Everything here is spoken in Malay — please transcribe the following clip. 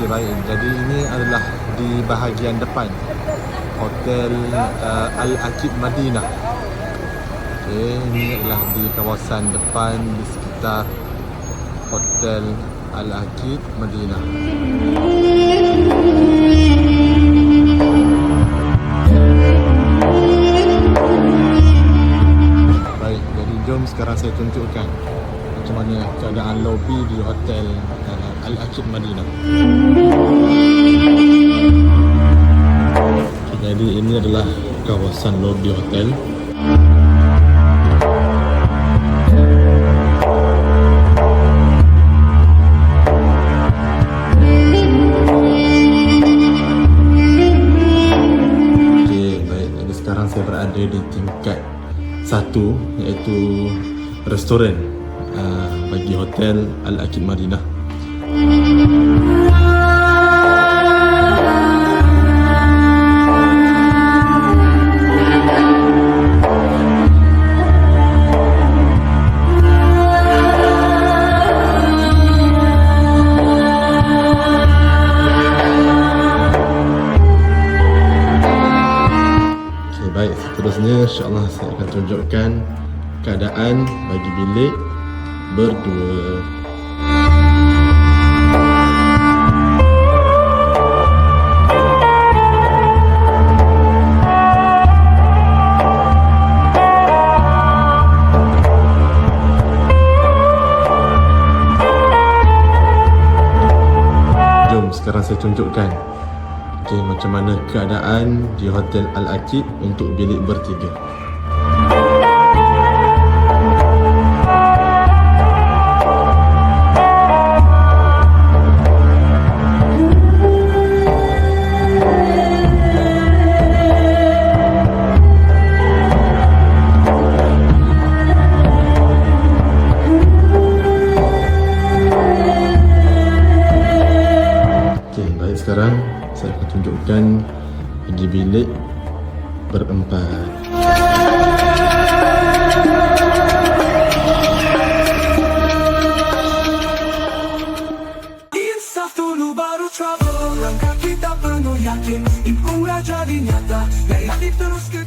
Okey baik. Jadi ini adalah di bahagian depan Hotel uh, Al Akid Madinah. Okey, ini adalah di kawasan depan di sekitar Hotel Al Akid Madinah. Baik, jadi jom sekarang saya tunjukkan macam mana keadaan lobi di Hotel Al Akid Madinah. Jadi ini adalah kawasan lobi hotel. Saya berada di tingkat satu iaitu restoran uh, bagi hotel Al Akid Madinah. Insya-Allah saya akan tunjukkan keadaan bagi bilik berdua. Sekarang saya tunjukkan Okey, macam mana keadaan di Hotel Al-Akid untuk bilik bertiga. Sekarang saya akan tunjukkan di bilik berempat. Langkah kita penuh yakin nyata terus ke